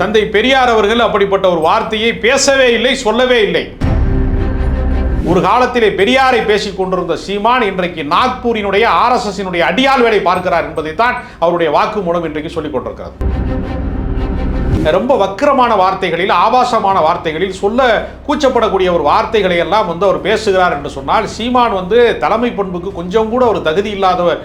தந்தை பெரியார் அவர்கள் அப்படிப்பட்ட ஒரு வார்த்தையை பேசவே இல்லை சொல்லவே இல்லை. ஒரு காலத்திலே பெரியாரை பேசிக் கொண்டிருந்த சீமான் இன்றைக்கு நாக்பூரினுடைய ஆர்எஸ்எஸ்னுடைய அடியால் வேலை பார்க்கிறார் என்பதைத்தான் அவருடைய வாக்கு மூலம் இன்றைக்கு சொல்லிக் கொண்டிருக்கிறது. ரொம்ப வக்கிரமான வார்த்தைகளில் ஆபாசமான வார்த்தைகளில் சொல்ல கூச்சப்படக்கூடிய ஒரு வார்த்தைகளை எல்லாம் வந்து அவர் பேசுகிறார் என்று சொன்னால் சீமான் வந்து தலைமை பண்புக்கு கொஞ்சம் கூட ஒரு தகுதி இல்லாதவர்.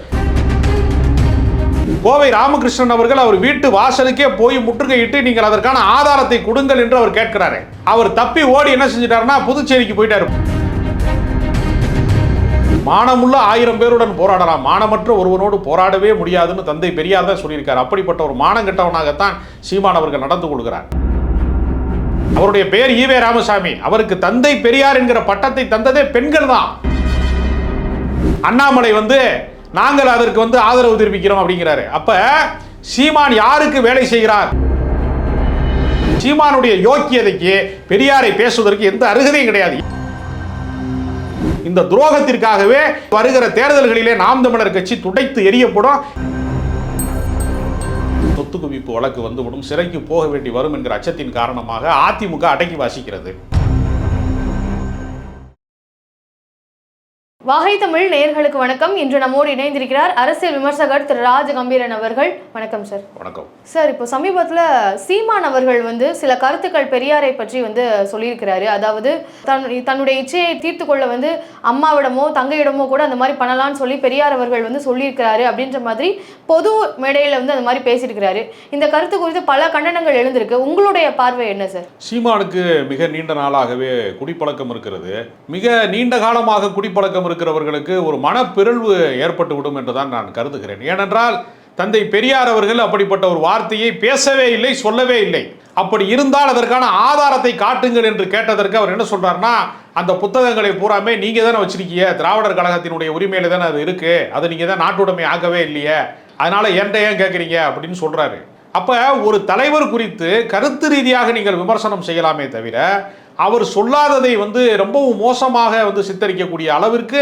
கோவை ராமகிருஷ்ணன் அவர்கள் அவர் வீட்டு வாசலுக்கே போய் முற்றுகையிட்டு நீங்கள் அதற்கான ஆதாரத்தை கொடுங்கள் என்று அவர் கேட்கிறாரு. அவர் தப்பி ஓடி என்ன செஞ்சிட்டாருன்னா புதுச்சேரிக்கு போயிட்டாரு. மானமுள்ள ஆயிரம் பேருடன் போராடலாம். மானமற்ற ஒருவனோடு போராடவே முடியாதுன்னு தந்தை பெரியார் தான் சொல்லியிருக்கார். அப்படிப்பட்ட ஒரு மானங்கெட்டவனாகத்தான் சீமான் அவர்கள் நடந்து கொள்கிறார். அவருடைய பெயர் ஈவே ராமசாமி. அவருக்கு தந்தை பெரியார் என்கிற பட்டத்தை தந்ததே பெண்கள் தான். அண்ணாமலை வந்து நாங்கள் அதற்கு வந்து ஆதரவு தெரிவிக்கிறோம் அப்படிங்கிறாரு. அப்ப சீமான் யாருக்கு வேலை செய்கிறார்? சீமானுடைய யோக்கியதைக்கு பெரியாரை பேசுவதற்கு எந்த அருகதையும் கிடையாது. இந்த துரோகத்திற்காகவே வருகிற தேர்தல்களிலே நாம் தமிழர் கட்சி துடைத்து எரியப்படும் சொத்து குவிப்பு வழக்கு வந்துவிடும் சிறைக்கு போக வேண்டி வரும் என்கிற அச்சத்தின் காரணமாக அதிமுக அடக்கி வாசிக்கிறது. வாகை தமிழ் நேயர்களுக்கு வணக்கம். இன்று நம்மோடு இணைந்திருக்கிறார் அரசியல் விமர்சகர் திரு ராஜ கம்பீரன் அவர்கள். வணக்கம் சார். வணக்கம். சார் இப்போ சமீபத்தில் சீமான் அவர்கள் வந்து சில கருத்துக்கள் பெரியாரை பற்றி வந்து சொல்லியிருக்கிறாரு. அதாவது தன் தன்னுடைய இச்சையை தீர்த்து கொள்ள வந்து அம்மாவிடமோ தங்கையிடமோ கூட அந்த மாதிரி பண்ணலாம்னு சொல்லி பெரியார் அவர்கள் வந்து சொல்லியிருக்கிறாரு அப்படின்ற மாதிரி பொது மேடையில் வந்து அந்த மாதிரி பேசியிருக்கிறாரு. இந்த கருத்து குறித்து பல கண்டனங்கள் எழுந்திருக்கு. உங்களுடைய பார்வை என்ன சார்? சீமானுக்கு மிக நீண்ட நாளாகவே குடிப்பழக்கம் இருக்கிறது. மிக நீண்ட காலமாக குடிப்பழக்கம் இருக்கிறவர்களுக்கு ஒரு மனப்பிறழ்வு ஏற்பட்டு விடும் என்றுதான் நான் கருதுகிறேன். ஏனென்றால் தந்தை பெரியார் அவர்கள் அப்படிப்பட்ட ஒரு வார்த்தையை பேசவே இல்லை சொல்லவே இல்லை. அப்படி இருந்தால் அதற்கான ஆதாரத்தை காட்டுங்கள் என்று கேட்டதற்கு அவர் என்ன சொல்றாருன்னா அந்த புத்தகங்களை பூராமே நீங்க தானே வச்சிருக்கீங்க. திராவிடர் கழகத்தினுடைய உரிமையில தானே அது இருக்கு. அதை நீங்க தான் நாட்டுடைமை ஆகவே இல்லையே. அதனால என்கிட்ட ஏன் கேட்குறீங்க அப்படின்னு சொல்றாரு. அப்ப ஒரு தலைவர் குறித்து கருத்து ரீதியாக நீங்கள் விமர்சனம் செய்யலாமே தவிர அவர் சொல்லாததை வந்து ரொம்பவும் மோசமாக வந்து சித்தரிக்கக்கூடிய அளவிற்கு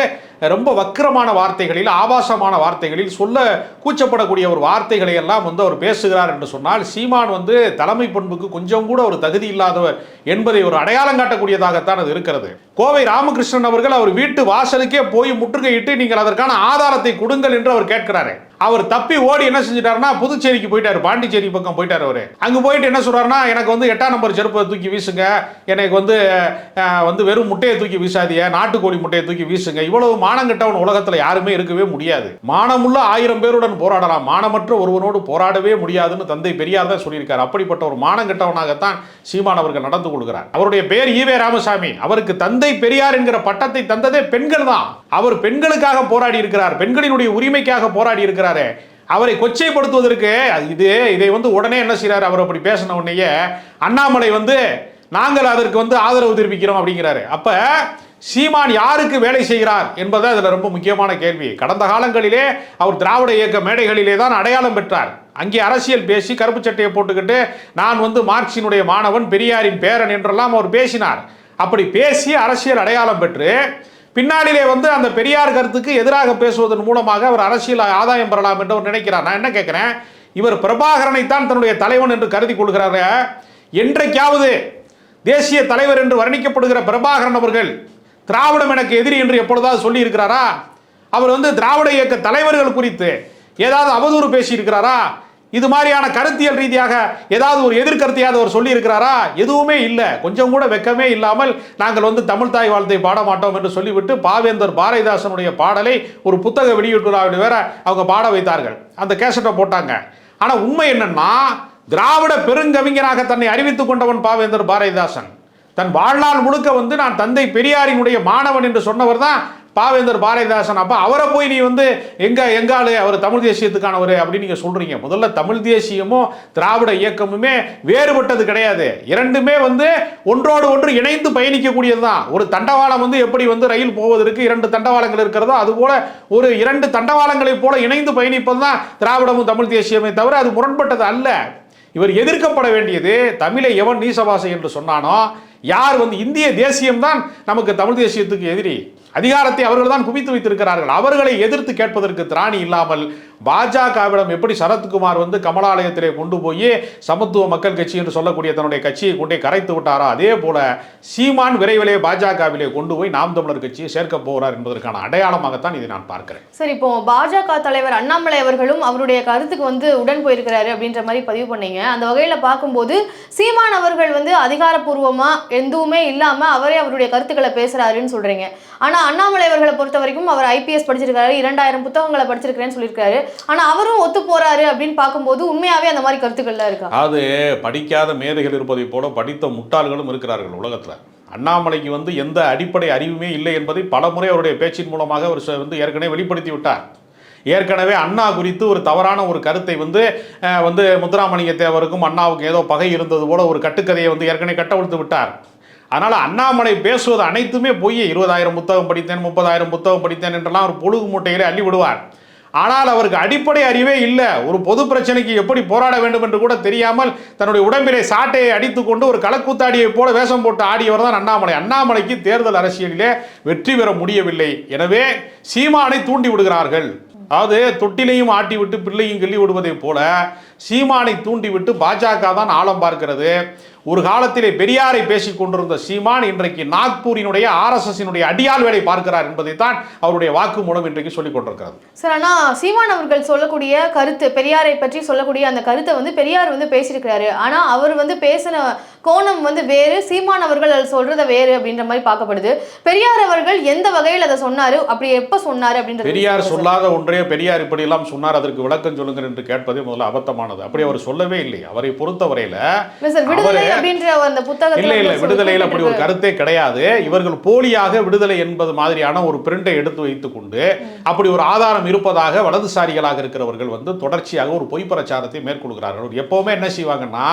ரொம்ப வக்கிரமான வார்த்தைகளில் ஆபாசமான வார்த்தைகளில் சொல்ல கூச்சப்படக்கூடிய ஒரு வார்த்தைகளை எல்லாம் வந்து அவர் பேசுகிறார் என்று சொன்னால் சீமான் வந்து தலைமை பண்புக்கு கொஞ்சம் கூட ஒரு தகுதி இல்லாதவர் என்பதை ஒரு அடையாளம் காட்டக்கூடியதாகத்தான் அது இருக்கிறது. கோவை ராமகிருஷ்ணன் அவர்கள் அவர் வீட்டு வாசலுக்கே போய் முற்றுகையிட்டு நீங்கள் அதற்கான ஆதாரத்தை கொடுங்கள் என்று அவர் கேட்கிறாரு. அவர் தப்பி ஓடி என்ன செஞ்சிட்டாருன்னா புதுச்சேரிக்கு போயிட்டாரு பாண்டிச்சேரி பக்கம் போயிட்டாரு அவரு. அங்க போயிட்டு என்ன சொல்றாருன்னா எனக்கு வந்து எட்டாம் நம்பர் செருப்பை தூக்கி வீசுங்க எனக்கு வந்து வந்து வெறும் முட்டையை தூக்கி வீசாதிய நாட்டுக்கோழி முட்டையை தூக்கி வீசுங்க இவ்வளவு மானங்கெட்டவன் உலகத்துல யாருமே இருக்கவே முடியாது. மானமுள்ள ஆயிரம் பேருடன் போராடலாம். மானமற்ற ஒருவனோடு போராடவே முடியாதுன்னு தந்தை பெரியார் தான் சொல்லியிருக்கார். அப்படிப்பட்ட ஒரு மானங்கெட்டவனாகத்தான் சீமான் அவர்கள் நடந்து கொள்கிறார். அவருடைய பெயர் ஈவே ராமசாமி. அவருக்கு தந்தை பெரியார் என்கிற பட்டத்தை தந்ததே பெண்கள் தான். அவர் பெண்களுக்காக போராடி இருக்கிறார். பெண்களினுடைய உரிமைக்காக போராடி இருக்கிறாரு. அவரை கொச்சைப்படுத்துவதற்கு இது இதை வந்து உடனே என்ன செய்றாரு? அவர் அப்படி பேசின உடனேயே அண்ணாமலை வந்து நாங்கள் அதற்கு வந்து ஆதரவு தெரிவிக்கிறோம் அப்படிங்கிறாரு. அப்ப சீமான் யாருக்கு வேலை செய்கிறார் என்பது அதில் ரொம்ப முக்கியமான கேள்வி. கடந்த காலங்களிலே அவர் திராவிட இயக்க மேடைகளிலே தான் அடையாளம் பெற்றார். அங்கே அரசியல் பேசி கருப்பு சட்டையை போட்டுக்கிட்டு நான் வந்து மார்க்சினுடைய மாணவன் பெரியாரின் பேரன் என்றெல்லாம் அவர் பேசினார். அப்படி பேசி அரசியல் அடையாளம் பெற்று பின்னாளிலே வந்து அந்த பெரியார் கருத்துக்கு எதிராக பேசுவதன் மூலமாக அவர் அரசியல் ஆதாயம் பெறலாம் என்று அவர் நினைக்கிறார். நான் என்ன கேட்குறேன்? இவர் பிரபாகரனைத்தான் தன்னுடைய தலைவன் என்று கருதி கொள்கிறார். என்றைக்காவது தேசிய தலைவர் என்று வர்ணிக்கப்படுகிற பிரபாகரன் அவர்கள் திராவிடம் எனக்கு எதிரி என்று எப்பொழுதாவது சொல்லியிருக்கிறாரா? அவர் வந்து திராவிட இயக்க தலைவர்கள் குறித்து ஏதாவது அவதூறு பேசியிருக்கிறாரா? இது மாதிரியான கருத்தியல் ரீதியாக ஏதாவது ஒரு எதிர்கருத்தையாவது அவர் சொல்லியிருக்கிறாரா? எதுவுமே இல்லை. கொஞ்சம் கூட வெக்கமே இல்லாமல் நாங்கள் வந்து தமிழ் தாய் வாழ்த்தை பாட மாட்டோம் என்று சொல்லிவிட்டு பாவேந்தர் பாரதிதாசனுடைய பாடலை ஒரு புத்தக வெளியீட்டு வேற அவங்க பாட வைத்தார்கள். அந்த கேசட்டை போட்டாங்க. ஆனால் உண்மை என்னன்னா திராவிட பெருங்கவிஞராக தன்னை அறிவித்துக் கொண்டவன் பாவேந்தர் பாரதிதாசன். தன் வாழ்நாள் முழுக்க வந்து நான் தந்தை பெரியாரினுடைய மாணவன் என்று சொன்னவர் தான் பாவேந்தர் பாரதிதாசன். அப்போ அவரை போய் நீ வந்து எங்க எங்காலு அவர் தமிழ் தேசியத்துக்கானவர் அப்படின்னு நீங்க சொல்றீங்க. முதல்ல தமிழ் தேசியமும் திராவிட இயக்கமுமே வேறுபட்டது கிடையாது. இரண்டுமே வந்து ஒன்றோடு ஒன்று இணைந்து பயணிக்கக்கூடியது தான் ஒரு தண்டவாளம் வந்து எப்படி வந்து ரயில் போவதற்கு இரண்டு தண்டவாளங்கள் இருக்கிறதோ அதுபோல ஒரு இரண்டு தண்டவாளங்களைப் போல இணைந்து பயணிப்பது தான் திராவிடமும் தமிழ் தேசியமே தவிர அது முரண்பட்டது அல்ல. இவர் எதிர்க்கப்பட வேண்டியது தமிழை எவன் நீசபாசை என்று சொன்னானோ யார் வந்து இந்திய தேசியம்தான் நமக்கு தமிழ் தேசியத்துக்கு எதிரி? அதிகாரத்தை அவர்கள் தான் குவித்து வைத்திருக்கிறார்கள். அவர்களை எதிர்த்து கேட்பதற்கு திராணி இல்லாமல் பாஜகவிடம் எப்படி சரத்குமார் வந்து கமலாலயத்திலே கொண்டு போய் சமத்துவ மக்கள் கட்சி என்று சொல்லக்கூடிய தன்னுடைய கட்சியை கொண்டே கரைத்து விட்டாரோ அதே போல சீமான் விரைவிலே பாஜகவிலே கொண்டு போய் நாம் தமிழர் கட்சியை சேர்க்க போகிறார் என்பதற்கான அடையாளமாகத்தான் இதை நான் பார்க்கிறேன். சரி இப்போ பாஜக தலைவர் அண்ணாமலை அவர்களும் அவருடைய கருத்துக்கு வந்து உடன் போயிருக்கிறாரு அப்படின்ற மாதிரி பதிவு பண்ணீங்க. அந்த வகையில பார்க்கும்போது சீமான் அவர்கள் வந்து அதிகாரப்பூர்வமா எதுவுமே இல்லாம அவரே அவருடைய கருத்துக்களை பேசுறாருன்னு சொல்றீங்க. ஆனா அண்ணாமலை அவர்களை பொறுத்த வரைக்கும் அவர் ஐபிஎஸ் படிச்சிருக்காரு இரண்டாயிரம் புத்தகங்களை படிச்சிருக்கிறேன்னு சொல்லியிருக்காரு. ஆனா அவரும் ஒத்து போறாரு அப்படின்னு பார்க்கும்போது உண்மையாவே அந்த மாதிரி கருத்துக்கள்லாம் இருக்கா? அது படிக்காத மேதைகள் இருப்பதைப் போல படித்த முட்டாள்களும் இருக்கிறார்கள் உலகத்தில். அண்ணாமலைக்கு வந்து எந்த அடிப்படை அறிவுமே இல்லை என்பதை பலமுறை அவருடைய பேச்சின் மூலமாக அவர் வந்து ஏற்கனவே வெளிப்படுத்தி விட்டார். ஏற்கனவே அண்ணா குறித்து ஒரு தவறான ஒரு கருத்தை வந்து வந்து முத்துராமலிங்க தேவருக்கும் அண்ணாவுக்கும் ஏதோ பகை இருந்தது போல ஒரு கட்டுக்கதையை வந்து ஏற்கனவே கட்டவிழ்த்து விட்டார். அதனால் அண்ணாமலை பேசுவது அனைத்துமே போய் இருபதாயிரம் புத்தகம் படித்தேன் முப்பதாயிரம் புத்தகம் படித்தேன் என்றெல்லாம் ஒரு பொழுது மூட்டையிலே அள்ளி விடுவார். ஆனால் அவருக்கு அடிப்படை அறிவே இல்லை. ஒரு பொது பிரச்சனைக்கு எப்படி போராட வேண்டும் என்று கூட தெரியாமல் தன்னுடைய உடம்பிலே சாட்டையை அடித்துக்கொண்டு ஒரு களக்கூத்தாடியை போல வேஷம் போட்டு ஆடியவர் தான் அண்ணாமலை. அண்ணாமலைக்கு தேர்தல் அரசியலிலே வெற்றி பெற முடியவில்லை. எனவே சீமானை தூண்டி விடுகிறார்கள். அதாவது தொட்டிலையும் ஆட்டி விட்டு பிள்ளையும் கிள்ளி விடுவதைப் போல சீமானை தூண்டிவிட்டு பாஜக தான் ஆழம் பார்க்கிறது. ஒரு காலத்திலே பெரியாரை பேசிக் கொண்டிருந்த சீமான் இன்றைக்கு நாக்பூரினுடைய ஆர்எஸ்எஸ்னுடைய அடியால் வேலை பார்க்கிறார் என்பதைத்தான் அவருடைய வாக்கு மூலம் இன்றைக்கு சொல்லிக் கொண்டிருக்கிறது. சார் ஆனா சீமான் அவர்கள் சொல்லக்கூடிய கருத்து பெரியாரை பற்றி சொல்லக்கூடிய அந்த கருத்தை வந்து பெரியார் வந்து பேசியிருக்கிறாரு. ஆனா அவர் வந்து பேசின கோணம் வந்து வேறு சீமான் அவர்கள் அது சொல்றத வேறு அப்படின்ற மாதிரி பார்க்கப்படுது. பெரியார் அவர்கள் எந்த வகையில் அதை சொன்னாரு? அப்படி எப்ப சொன்னாரு அப்படின்றது பெரியார் சொல்லாத ஒன்றே பெரியார் இப்படியெல்லாம் சொன்னார் அதற்கு விளக்கம் சொல்லுங்கள் என்று கேட்பதே முதல்ல அபத்தமானது. அப்படி அவர் சொல்லவே இல்லை அவரை பொறுத்தவரையில அப்படின்ற அந்த புத்தகத்துல இல்லை இல்லை விடுதலையில் அப்படி ஒரு. கருத்தே கிடையாது. இவர்கள் போலியாக விடுதலை என்பது மாதிரியான ஒரு பிரிண்டை எடுத்து வைத்துக்கொண்டு அப்படி ஒரு ஆதாரம் இருப்பதாக வலதுசாரிகளாக இருக்கிறவர்கள் வந்து தொடர்ச்சியாக ஒரு பொய் பிரச்சாரத்தை மேற்கொள்கிறார்கள். எப்பவுமே என்ன செய்வாங்கன்னா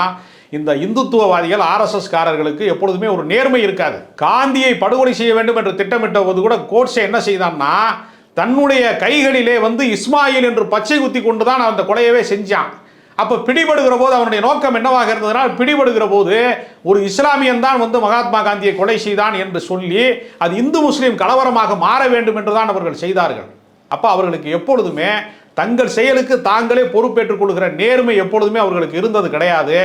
இந்த இந்துத்துவவாதிகள் ஆர்எஸ்எஸ் காரர்களுக்கு எப்பொழுதுமே ஒரு நேர்மை இருக்காது. காந்தியை படுகொலை செய்ய வேண்டும் என்று திட்டமிட்ட போது கூட கோட்ஸே என்ன செய்தான்னா தன்னுடைய கைகளிலே வந்து இஸ்மாயில் என்று பச்சை குத்தி கொண்டு தான் அந்த கொலையவே செஞ்சான். அப்போ பிடிபடுகிற போது அவனுடைய நோக்கம் என்னவாக இருந்ததுனால் பிடிபடுகிற போது ஒரு இஸ்லாமியன் தான் வந்து மகாத்மா காந்தியை கொலை செய்தான் என்று சொல்லி அது இந்து முஸ்லீம் கலவரமாக மாற வேண்டும் என்று தான் அவர்கள் செய்தார்கள். அப்போ அவர்களுக்கு எப்பொழுதுமே தங்கள் செயலுக்கு தாங்களே பொறுப்பேற்றுக் கொள்கிற நேர்மை எப்பொழுதுமே அவர்களுக்கு இருந்தது கிடையாது.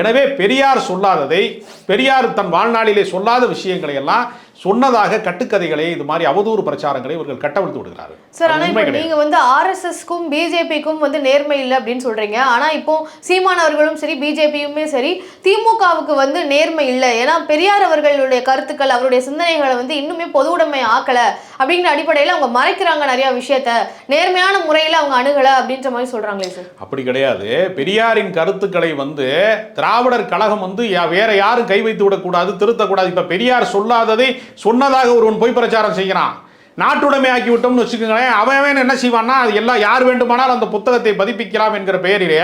எனவே பெரியார் சொல்லாததை பெரியார் தன் வாழ்நாளிலே சொல்லாத விஷயங்களை எல்லாம் சொன்னதாக கட்டுக்கதைகளை இது மாதிரி அவதூறு பிரச்சாரங்களை இவர்கள் கட்டவிழ்த்து விடுகிறார்கள். சார் அது ஆனா உண்மை இப்போ கிடையாது. நீங்க வந்து ஆர்எஸ்எஸ்க்கும் பிஜேபிக்கும் வந்து நேர்மை இல்லை அப்படின்னு சொல்றீங்க. ஆனா இப்போ சீமான் அவர்களும் சரி பிஜேபியுமே சரி திமுகவுக்கு வந்து நேர்மை இல்லை. ஏன்னா பெரியார் அவர்களுடைய கருத்துக்கள் அவருடைய சிந்தனைகளை வந்து இன்னுமே பொது உடைமை ஆக்கல. அப்படிங்கிற அடிப்படையில் அவங்க மறைக்கிறாங்க நிறைய விஷயத்த. நேர்மையான முறையில் அவங்க அணுகலை அப்படின்ற மாதிரி சொல்றாங்களே சார். அப்படி கிடையாது. பெரியாரின் கருத்துக்களை வந்து திராவிடர் கழகம் வந்து யா- வேற யாரும் கை வைத்து விடக்கூடாது திருத்தக்கூடாது. இப்ப பெரியார் சொல்லாததை சொன்னதாக ஒருவன் பொய் பிரச்சாரம் செய்கிறான். நாட்டுடைமை ஆக்கி விட்டோம்னு வச்சுக்கோங்களேன் அவன் அவன் என்ன செய்வான்னா அது எல்லாம் யார் வேண்டுமானால் அந்த புத்தகத்தை பதிப்பிக்கலாம் என்கிற பெயரிலே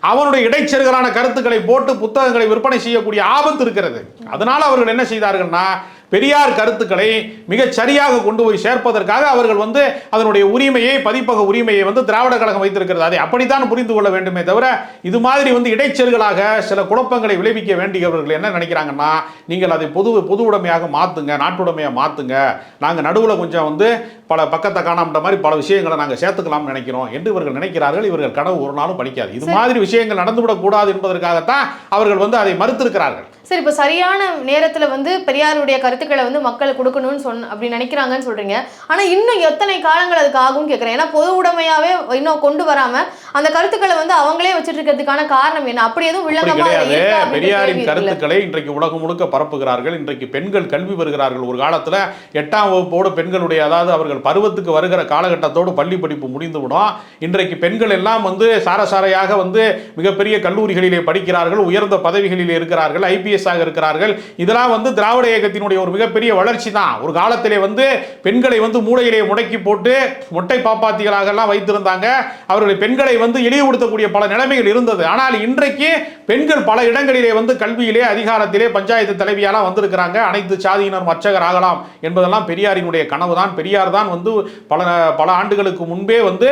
அவனுடைய இடைச்செருகலான கருத்துக்களை போட்டு புத்தகங்களை விற்பனை செய்யக்கூடிய ஆபத்து இருக்கிறது. அதனால அவர்கள் என்ன செய்தார்கள்னா பெரியார் கருத்துக்களை மிகச் சரியாக கொண்டு போய் சேர்ப்பதற்காக அவர்கள் வந்து அதனுடைய உரிமையை பதிப்பக உரிமையை வந்து திராவிட கழகம் வைத்திருக்கிறது. அதை அப்படித்தான் புரிந்து கொள்ள வேண்டுமே தவிர இது மாதிரி வந்து இடைச்செருகலாக சில குழப்பங்களை விளைவிக்க வேண்டியவர்கள் என்ன நினைக்கிறாங்கன்னா நீங்கள் அதை பொது பொது உடைமையாக மாற்றுங்க நாட்டுடைமையாக மாற்றுங்க நாங்கள் நடுவில் கொஞ்சம் வந்து பல பக்கத்தை காணாமட்ட மாதிரி பல விஷயங்களை நாங்கள் சேர்த்துக்கலாம்னு நினைக்கிறோம் என்று இவர்கள் நினைக்கிறார்கள். இவர்கள் கனவு ஒரு நாளும் படிக்காது இது மாதிரி விஷயங்கள் நடந்துவிடக்கூடாது என்பதற்காகத்தான் அவர்கள் வந்து அதை மறுத்திருக்கிறார்கள். சரி இப்போ சரியான நேரத்துல வந்து பெரியாருடைய கருத்துக்களை வந்து மக்களுக்கு கொடுக்கணும்னு சொன்ன அப்படி நினைக்கிறாங்கன்னு சொல்றீங்க. ஆனா இன்னும் எத்தனை காலங்கள் அதுக்கு ஆகும்னு கேட்குறேன் ஏன்னா பொது உடைமையாவே இன்னும் கொண்டு வராம அந்த கருத்துக்களை வந்து அவங்களே வச்சிட்டு இருக்கிறதுக்கான காரணம் என்ன? அப்படி எதுவும் அப்படின்ற பெரியாரின்? கருத்துக்களை இன்றைக்கு உலகம் முழுக்க பரப்புகிறார்கள். இன்றைக்கு பெண்கள் கல்வி வருகிறார்கள். ஒரு காலத்துல எட்டாம் வகுப்போடு பெண்களுடைய அதாவது அவர்கள் பருவத்துக்கு வருகிற காலகட்டத்தோடு பள்ளி படிப்பு முடிந்துவிடும். இன்றைக்கு பெண்கள் எல்லாம் வந்து சாரசாரையாக வந்து மிகப்பெரிய கல்லூரிகளிலே படிக்கிறார்கள். உயர்ந்த பதவிகளிலே இருக்கிறார்கள். ஐபிஎஸ் ஆக இருக்கிறார்கள். இதெல்லாம் வந்து திராவிட இயக்கத்தினுடைய ஒரு மிகப்பெரிய வளர்ச்சி தான் ஒரு காலத்திலே வந்து பெண்களை வந்து மூளையிலே முடக்கி போட்டு மொட்டை பாப்பாத்திகளாக எல்லாம் வைத்திருந்தாங்க. அவர்களை பெண்களை வந்து இழிவுபடுத்தக்கூடிய பல நிலைமைகள் இருந்தது. ஆனால் இன்றைக்கு பெண்கள் பல இடங்களிலே வந்து கல்வியிலே அதிகாரத்திலே பஞ்சாயத்து தலைவியாலாம் வந்திருக்கிறாங்க. அனைத்து சாதியினர் அர்ச்சகர் ஆகலாம் என்பதெல்லாம் பெரியாரினுடைய கனவு தான் பெரியார் தான் வந்து பல பல ஆண்டுகளுக்கு முன்பே வந்து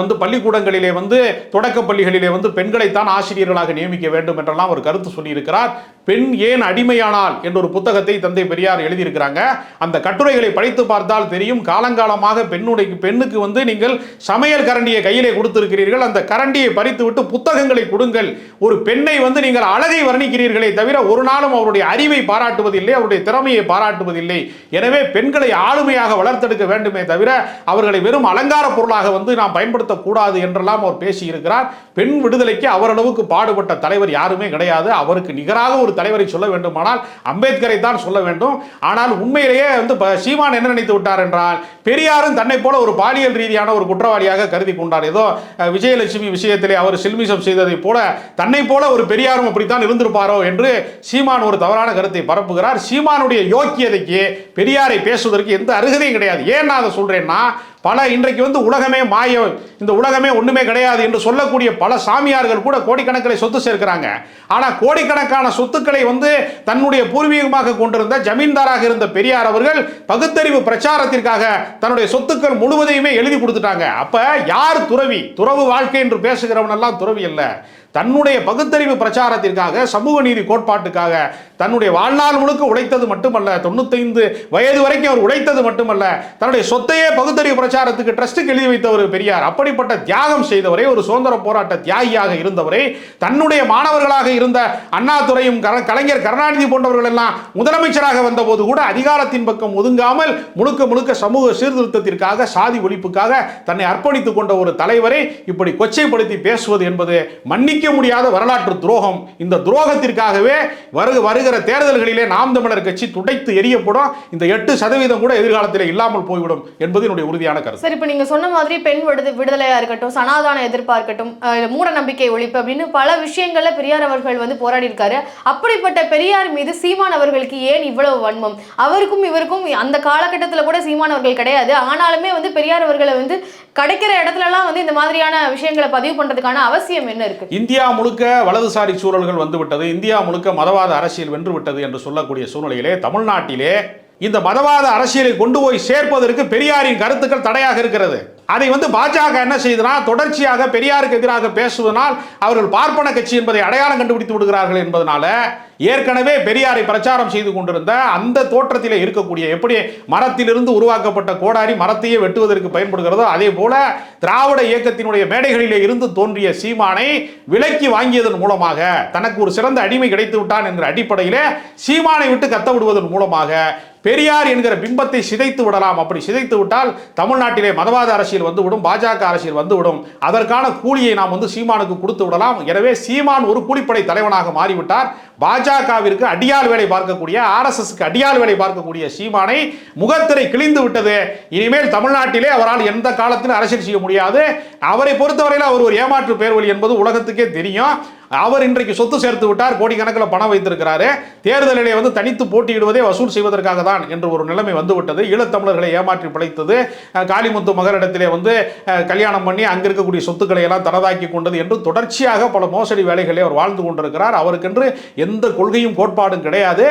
வந்து பள்ளிக்கூடங்களிலே வந்து தொடக்க பள்ளிகளிலே வந்து பெண்களைத்தான் ஆசிரியர்களாக நியமிக்க வேண்டும் என்றெல்லாம் ஒரு கருத்து சொல்லியிருக்கிறார். பெண் ஏன் அடிமையானால் என்ற ஒரு புத்தகத்தை தந்தை பெரியார் எழுதியிருக்கிறாங்க. அந்த கட்டுரைகளை படித்து பார்த்தால் தெரியும். காலங்காலமாக பெண்ணுடைய பெண்ணுக்கு வந்து நீங்கள் சமையல் கரண்டியை கையிலே கொடுத்திருக்கிறீர்கள். அந்த கரண்டியை பறித்து விட்டு புத்தகங்களை கொடுங்கள். ஒரு பெண்ணை வந்து நீங்கள் அழகை வர்ணிக்கிறீர்களே தவிர ஒரு நாளும் அவருடைய அறிவை பாராட்டுவதில்லை அவருடைய திறமையை பாராட்டுவதில்லை. எனவே பெண்களை ஆளுமையாக வளர்த்தெடுக்க வேண்டுமே தவிர அவர்களை வெறும் அலங்கார பொருளாக வந்து நாம் பயன்படுத்தக்கூடாது என்றெல்லாம் அவர் பேசியிருக்கிறார். பெண் விடுதலைக்கு அவரளவுக்கு பாடுபட்ட தலைவர் யாருமே கிடையாது. அவருக்கு நிகராக ஒரு தலைவரை சொல்ல வேண்டுமானால் அம்பேத்கரை தான் சொல்ல வேண்டும். ஆனால் உண்மையிலேயே வந்து ப- சீமான் என்ன நினைத்து விட்டார் என்றால் பெரியாரும் தன்னை போல ஒரு பாலியல் ரீதியான ஒரு குற்றவாளியாக கருதி கொண்டார். ஏதோ விஜயலட்சுமி விஷயத்திலே அவர் சில்மிஷம் செய்ததைப் போல தன்னை போல ஒரு பெரியாரும் அப்படித்தான் இருந்திருப்பாரோ என்று சீமான் ஒரு தவறான கருத்தை பரப்புகிறார். சீமானுடைய யோக்கியதைக்கு பெரியாரை பேசுவதற்கு எந்த அருகதையும் கிடையாது. ஏன் நான் அதை சொல்றேன்னா பல இன்றைக்கு வந்து உலகமே மாயம் இந்த உலகமே ஒன்றுமே கிடையாது என்று சொல்லக்கூடிய பல சாமியார்கள் கூட கோடிக்கணக்கில் சொத்து சேர்க்கிறாங்க. ஆனால் கோடிக்கணக்கான சொத்துக்களை வந்து தன்னுடைய பூர்வீகமாக கொண்டிருந்த ஜமீன்தாராக இருந்த பெரியார் அவர்கள் பகுத்தறிவு பிரச்சாரத்திற்காக தன்னுடைய சொத்துக்கள் முழுவதையுமே எழுதி கொடுத்துட்டாங்க. அப்போ யார் துறவி? துறவு வாழ்க்கை என்று பேசுகிறவன் எல்லாம் துறவி இல்லை தன்னுடைய பகுத்தறிவு பிரச்சாரத்திற்காக சமூக நீதி கோட்பாட்டுக்காக தன்னுடைய வாழ்நாள் முழுக்க உழைத்தது மட்டுமல்ல தொண்ணூத்தைந்து வயது வரைக்கும் அவர் உழைத்தது மட்டுமல்ல தன்னுடைய சொத்தையே பகுத்தறிவு பிரச்சாரத்துக்கு ட்ரஸ்ட்டுக்கு எழுதி வைத்தவர் பெரியார். அப்படிப்பட்ட தியாகம் செய்தவரே ஒரு சுதந்திர போராட்ட தியாகியாக இருந்தவரே தன்னுடைய மாணவர்களாக இருந்த அண்ணாதுரையும் கலைஞர் கருணாநிதி போன்றவர்கள் எல்லாம் முதலமைச்சராக வந்தபோது கூட அதிகாரத்தின் பக்கம் ஒதுங்காமல் முழுக்க முழுக்க சமூக சீர்திருத்தத்திற்காக சாதி ஒழிப்புக்காக தன்னை அர்ப்பணித்துக் கொண்ட ஒரு தலைவரை இப்படி கொச்சைப்படுத்தி பேசுவது என்பது மன்னிக்க முடியாத வரலாற்று துரோகம். இந்த துரோகத்திற்காகவே வருக வருகிற தேர்தல்களிலே நாம் தமிழர் கட்சி துடைத்து எரியப்படும் இந்த எட்டு சதவீதம் கூட எதிர்காலத்தில் இல்லாமல் போய்விடும் என்பது என்னுடைய உறுதியான கருத்து. சரி இப்போ நீங்க சொன்ன மாதிரி பெண் விடுது விடுதலையா இருக்கட்டும் சனாதான எதிர்ப்பா இருக்கட்டும் மூட நம்பிக்கை ஒழிப்பு அப்படின்னு பல விஷயங்கள்ல பெரியார் அவர்கள் வந்து போராடி இருக்காரு அப்படிப்பட்ட பெரியார் மீது சீமான் அவர்களுக்கு ஏன் இவ்வளவு வன்மம்? அவருக்கும் இவருக்கும் அந்த காலகட்டத்துல கூட சீமான் அவர்கள் கிடையாது. ஆனாலுமே வந்து பெரியார் அவர்களை வந்து கிடைக்கிற இடத்துலலாம் வந்து இந்த மாதிரியான விஷயங்களை பதிவு பண்றதுக்கான அவசியம் என்ன இருக்கு? இந்தியா முழுக்க வலதுசாரி சூழல்கள் வந்துவிட்டது. இந்தியா முழுக்க மதவாத அரசியல் வென்றுவிட்டது என்று சொல்லக்கூடிய சூழ்நிலையிலே தமிழ்நாட்டிலே இந்த மதவாத அரசியலை கொண்டு போய் சேர்ப்பதற்கு பெரியாரின் கருத்துக்கள் தடையாக இருக்கிறது. அதை வந்து பாஜக என்ன செய்தனா தொடர்ச்சியாக பெரியாருக்கு எதிராக பேசுவதனால் அவர்கள் பார்ப்பன கட்சி என்பதை அடையாளம் கண்டுபிடித்து விடுகிறார்கள் என்பதனால ஏற்கனவே பெரியாரை பிரச்சாரம் செய்து கொண்டிருந்த அந்த தோற்றத்திலே இருக்கக்கூடிய எப்படி மரத்திலிருந்து உருவாக்கப்பட்ட கோடாரி மரத்தையே வெட்டுவதற்கு பயன்படுகிறதோ அதே போல திராவிட இயக்கத்தினுடைய மேடைகளிலே இருந்து தோன்றிய சீமானை விலக்கி வாங்கியதன் மூலமாக தனக்கு ஒரு சிறந்த அடிமை கிடைத்து விட்டான் என்ற அடிப்படையிலே சீமானை விட்டு கத்த விடுவதன் மூலமாக பெரியார் என்கிற பிம்பத்தை சிதைத்து விடலாம். அப்படி சிதைத்து விட்டால் தமிழ்நாட்டிலே மதவாத அரசியல் வந்துவிடும் பாஜக அரசியல் வந்துவிடும். அதற்கான கூலியை நாம் வந்து சீமானுக்கு கொடுத்து விடலாம். எனவே சீமான் ஒரு கூலிப்படை தலைவனாக மாறிவிட்டார். பாஜகவிற்கு அடியால் வேலை பார்க்கக்கூடிய ஆர்எஸ்எஸ்க்கு அடியால் வேலை பார்க்கக்கூடிய சீமானை முகத்திரை கிழிந்து விட்டது. இனிமேல் தமிழ்நாட்டிலே அவரால் எந்த காலத்திலும் அரசியல் செய்ய முடியாது. அவரை பொறுத்தவரையில் அவர் ஒரு ஏமாற்று பேர்வழி என்பது உலகத்துக்கே தெரியும். அவர் இன்றைக்கு சொத்து சேர்த்து விட்டார் கோடிக்கணக்கில் பணம் வைத்திருக்கிறாரு. தேர்தலிலே வந்து தனித்து போட்டியிடுவதே வசூல் செய்வதற்காக தான் என்று ஒரு நிலைமை வந்துவிட்டது. ஈழத்தமிழர்களை ஏமாற்றி பிழைத்தது. காளிமுத்து மகரிடத்திலே வந்து கல்யாணம் பண்ணி அங்கே இருக்கக்கூடிய சொத்துக்களை எல்லாம் தனதாக்கி கொண்டது என்று தொடர்ச்சியாக பல மோசடி வேலைகளை அவர் வாழ்ந்து கொண்டிருக்கிறார். அவருக்கென்று எந்த கொள்கையும் கோட்பாடும் கிடையாது.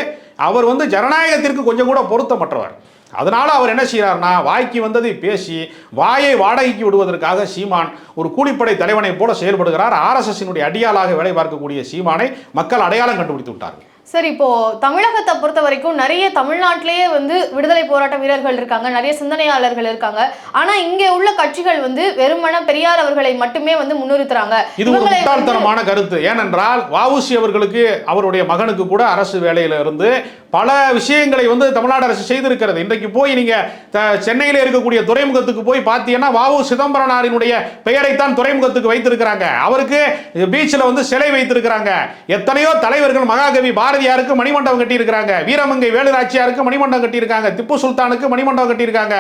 அவர் வந்து ஜனநாயகத்திற்கு கொஞ்சம் கூட பொருத்தமற்றவர். அதனால அவர் என்ன செய்கிறார்னா வாய்க்கு வந்ததை பேசி வாயை வாடகைக்கு விடுவதற்காக சீமான் ஒரு கூலிப்படை தலைவனைப் போல செயல்படுகிறார். ஆர்எஸ்எஸ்னுடைய அடியாளாக வேலை பார்க்கக்கூடிய சீமானை மக்கள் அடையாளம் கண்டுபிடித்து விட்டார்கள். சரி இப்போ தமிழகத்தை பொறுத்த வரைக்கும் நிறைய தமிழ்நாட்டிலேயே வந்து விடுதலை போராட்ட வீரர்கள் இருக்காங்க நிறைய சிந்தனையாளர்கள் இருக்காங்க. ஆனா இங்க உள்ள கட்சிகள் வந்து வெறுமன பெரியார் அவர்களை மட்டுமே வந்து முன்னிறுத்துறாங்க. இது ஒரு முட்டாள்தனமான கருத்து. ஏனென்றால் வஉசி அவர்களுக்கு அவருடைய மகனுக்கு கூட அரசு வேலையில இருந்து பல விஷயங்களை வந்து தமிழ்நாடு அரசு செய்திருக்கிறது. இன்றைக்கு போய் நீங்க த- சென்னையில இருக்கக்கூடிய துறைமுகத்துக்கு போய் பார்த்தீங்கன்னா வாவு சிதம்பரனாரினுடைய பெயரைத்தான் துறைமுகத்துக்கு வைத்திருக்கிறாங்க. அவருக்கு பீச்சில் வந்து சிலை வைத்திருக்கிறாங்க. எத்தனையோ தலைவர்கள் மகாகவி பாரதியாருக்கு மணிமண்டபம் கட்டியிருக்கிறாங்க? வீரமங்கை வேலுநாச்சியாருக்கு மணிமண்டபம் கட்டியிருக்காங்க. திப்பு சுல்தானுக்கு மணிமண்டபம் கட்டியிருக்காங்க.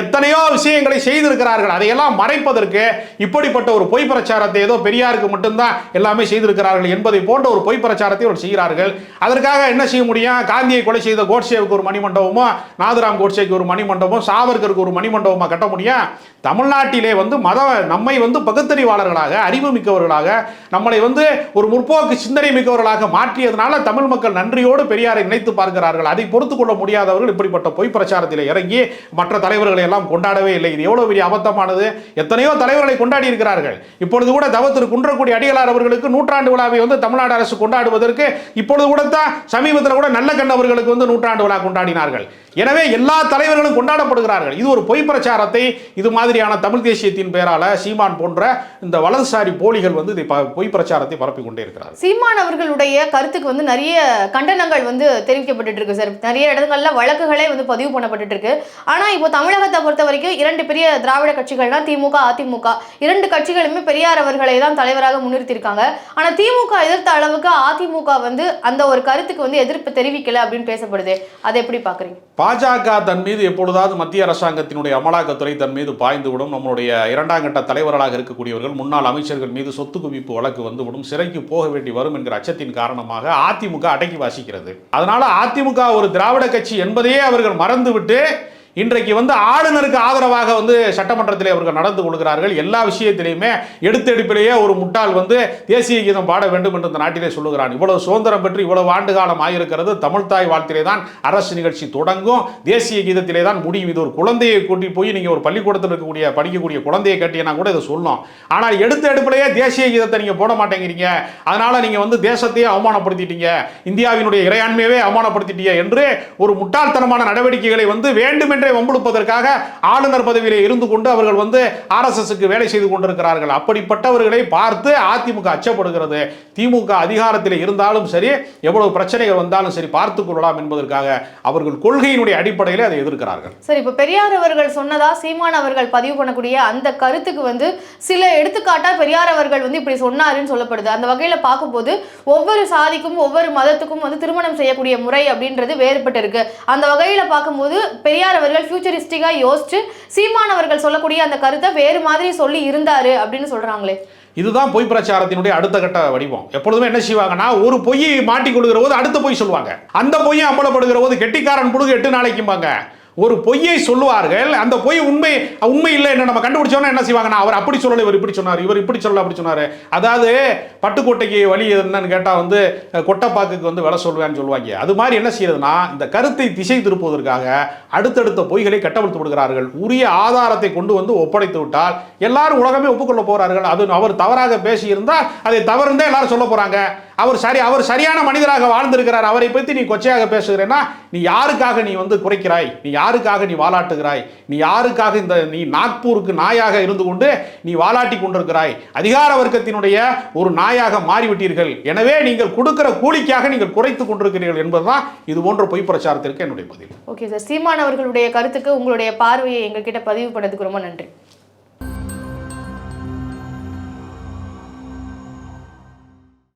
எத்தனையோ விஷயங்களை செய்திருக்கிறார்கள். அதையெல்லாம் மறைப்பதற்கு இப்படிப்பட்ட ஒரு பொய் பிரச்சாரத்தை ஏதோ பெரியாருக்கு மட்டும்தான் எல்லாமே செய்திருக்கிறார்கள் என்பதை போன்ற ஒரு பொய் பிரச்சாரத்தை அவர் செய்கிறார்கள். அதற்காக என்ன செய்ய முடியும்? காந்தியை கொலை செய்த கோட்சேவுக்கு ஒரு மணிமண்டபமோ நாதுராம் கோட்சேக்கு ஒரு மணிமண்டபம் சாவர்கருக்கு ஒரு மணிமண்டபமாக கட்ட முடியும்? தமிழ்நாட்டிலே வந்து மத நம்மை வந்து பகுத்தறிவாளர்களாக அறிவு மிக்கவர்களாக நம்மளை வந்து ஒரு முற்போக்கு சிந்தனை மிக்கவர்களாக மாற்றியதனால தமிழ் மக்கள் பொதுமக்கள் நன்றியோடு பெரியாரை நினைத்து பார்க்கிறார்கள். அதை பொறுத்து கொள்ள முடியாதவர்கள் இப்படிப்பட்ட பொய் பிரச்சாரத்தில் இறங்கி மற்ற தலைவர்களை எல்லாம் கொண்டாடவே இல்லை. இது எவ்வளவு பெரிய அபத்தமானது? எத்தனையோ தலைவர்களை கொண்டாடி இருக்கிறார்கள். இப்பொழுது கூட தவத்திரு குன்றக்குடி அடிகளார் அவர்களுக்கு நூற்றாண்டு விழாவை வந்து தமிழ்நாடு அரசு கொண்டாடுவதற்கு இப்பொழுது கூட தான் சமீபத்தில் கூட நல்ல கண்ணவர்களுக்கு வந்து நூற்றாண்டு விழா கொண்டாடினார்கள். எனவே எல்லா தலைவர்களும் கொண்டாடப்படுகிறார்கள். இது ஒரு பொய் பிரச்சாரத்தை இது மாதிரியான தமிழ் தேசியத்தின் பெயரால சீமான் போன்ற இந்த வலதுசாரி போலிகள் வந்து இதை பொய் பிரச்சாரத்தை பரப்பி கொண்டே இருக்கிறார் சீமான் அவர்களுடைய கருத்துக்கு வந்து நிறைய கண்டனங்கள் வந்து தெரிவிக்கப்பட்டு இருக்கு சார் நிறைய இடங்கள்ல வழக்குகளே வந்து பதிவு பண்ணப்பட்டு இருக்கு. ஆனா இப்போ தமிழகத்தை பொறுத்த வரைக்கும் இரண்டு பெரிய திராவிட கட்சிகள்னா திமுக அதிமுக. இரண்டு கட்சிகளுமே பெரியார் அவர்களை தான் தலைவராக முன்னிறுத்தியிருக்காங்க. ஆனா திமுக எதிர்த்த அளவுக்கு அதிமுக வந்து அந்த ஒரு கருத்துக்கு வந்து எதிர்ப்பு தெரிவிக்கல அப்படின்னு பேசப்படுது. அதை எப்படி பாக்குறீங்க பாஜக தன் மீது எப்பொழுதாவது மத்திய அரசாங்கத்தினுடைய அமலாக்கத்துறை தன் மீது பாய்ந்துவிடும். நம்மளுடைய இரண்டாம் கட்ட தலைவர்களாக இருக்கக்கூடியவர்கள் முன்னாள் அமைச்சர்கள் மீது சொத்து குவிப்பு வழக்கு வந்துவிடும். சிறைக்கு போக வேண்டி வரும் என்கிற அச்சத்தின் காரணமாக அதிமுக அடக்கி வாசிக்கிறது. அதனால அதிமுக ஒரு திராவிட கட்சி என்பதையே அவர்கள் மறந்துவிட்டு இன்றைக்கு வந்து ஆளுநருக்கு ஆதரவாக வந்து சட்டமன்றத்தில் அவர்கள் நடந்து கொள்கிறார்கள். எல்லா விஷயத்திலையுமே எடுத்தெடுப்பிலேயே ஒரு முட்டாள் வந்து தேசிய கீதம் பாட வேண்டும் என்று இந்த நாட்டிலே சொல்லுகிறான். இவ்வளவு சுதந்திரம் பெற்று இவ்வளவு ஆண்டு காலம் ஆகியிருக்கிறது தமிழ்தாய் வாழ்த்திலே தான் அரசு நிகழ்ச்சி தொடங்கும். தேசிய கீதத்திலே தான் முடியும். இது ஒரு குழந்தையை கூட்டி போய் நீங்கள் ஒரு பள்ளிக்கூடத்தில் இருக்கக்கூடிய படிக்கக்கூடிய குழந்தையை கேட்டீங்கன்னா கூட இதை சொல்லணும் ஆனால் எடுத்த எடுப்பிலேயே தேசிய கீதத்தை நீங்கள் போட மாட்டேங்கிறீங்க. அதனால் நீங்கள் வந்து தேசத்தையே அவமானப்படுத்திட்டீங்க. இந்தியாவினுடைய இறையாண்மையவே அவமானப்படுத்திட்டீங்க என்று ஒரு முட்டாள்தனமான நடவடிக்கைகளை வந்து வேண்டுமென்றே வம்புழுப்பதற்காக ஆளுநர் பதவியிலே இருந்து கொண்டு அவர்கள் வந்து ஆர்எஸ்எஸ்க்கு வேலை செய்து கொண்டிருக்கிறார்கள். அப்படிப்பட்டவர்களை பார்த்து அதிமுக அச்சப்படுகிறது. திமுக அதிகாரத்தில் இருந்தாலும் சரி எவ்வளவு பிரச்சனைகள் வந்தாலும் சரி பார்த்துக் கொள்ளலாம் என்பதற்காக அவர்கள் கொள்கையினுடைய அடிப்படையில் அதை எதிர்க்கிறார்கள். சரி இப்போ பெரியார் அவர்கள் சொன்னதா சீமான் அவர்கள் பதிவு பண்ணக்கூடிய அந்த கருத்துக்கு வந்து சில எடுத்துக்காட்டா பெரியார் அவர்கள் வந்து இப்படி சொன்னாருன்னு சொல்லப்படுது. அந்த வகையில் பார்க்கும்போது ஒவ்வொரு சாதிக்கும் ஒவ்வொரு மதத்துக்கும் வந்து திருமணம் செய்யக்கூடிய முறை அப்படின்றது வேறுபட்டு இருக்கு அந்த வகையில் பார்க்கும்போது பெரியார் அவர்கள் ஃபியூச்சரிஸ்டிக்கா யோசிச்சு சீமான் அவர்கள் சொல்லக்கூடிய அந்த கருத்தை வேறு மாதிரி சொல்லி இருந்தாரு அப்படின்னு சொல்றாங்களே. இதுதான் பொய் பிரச்சாரத்தினுடைய அடுத்த கட்ட வடிவம். எப்பொழுதுமே என்ன செய்வாங்கன்னா ஒரு பொய் மாட்டி கொடுக்கிற போது அடுத்த பொய் சொல்லுவாங்க. அந்த பொய்யை அம்பலப்படுகிற போது கெட்டிக்காரன் புடுகு எட்டு நாளைக்கும்பாங்க. ஒரு பொய்யை சொல்லுவார்கள் அந்த பொய் உண்மை உண்மை இல்லை என்ன நம்ம கண்டுபிடிச்சோன்னா என்ன செய்வாங்கன்னா அவர் அப்படி சொல்லலை இவர் இப்படி சொன்னார் இவர் இப்படி சொல்லல அப்படி சொன்னார். அதாவது பட்டுக்கோட்டைக்கு வழி என்னன்னு கேட்டால் வந்து அஹ், கொட்டைப்பாக்குக்கு வந்து விலை சொல்லுவேன்னு சொல்லுவாங்க. அது மாதிரி என்ன செய்யறதுன்னா இந்த கருத்தை திசை திருப்புவதற்காக அடுத்தடுத்த பொய்களை கட்டவிழ்த்து விடுகிறார்கள். உரிய ஆதாரத்தை கொண்டு வந்து ஒப்படைத்து விட்டால் எல்லாரும் உலகமே ஒப்புக்கொள்ள போறார்கள் அது அவர் தவறாக பேசியிருந்தால் அதை தவறுந்தே எல்லாரும் சொல்ல போறாங்க. அவர் சரி அவர் சரியான மனிதராக வாழ்ந்திருக்கிறார். அவரை பற்றி நீ கொச்சையாக பேசுகிறேன்னா நீ யாருக்காக நீ வந்து குறைக்கிறாய்? நீ யாருக்காக நீ வாலாட்டுகிறாய்? நீ யாருக்காக இந்த நீ நாக்பூருக்கு நாயாக இருந்து கொண்டு நீ வாலாட்டி கொண்டிருக்கிறாய்? அதிகார வர்க்கத்தினுடைய ஒரு நாயாக மாறிவிட்டீர்கள். எனவே நீங்கள் கொடுக்கிற கூலிக்காக நீங்கள் குறைத்து கொண்டிருக்கிறீர்கள் என்பதுதான் இது போன்ற பொய் பிரச்சாரத்திற்கு என்னுடைய பதில். ஓகே சார் சீமான் அவர்களுடைய கருத்துக்கு உங்களுடைய பார்வையை எங்ககிட்ட பதிவு பண்ணதுக்கு ரொம்ப நன்றி.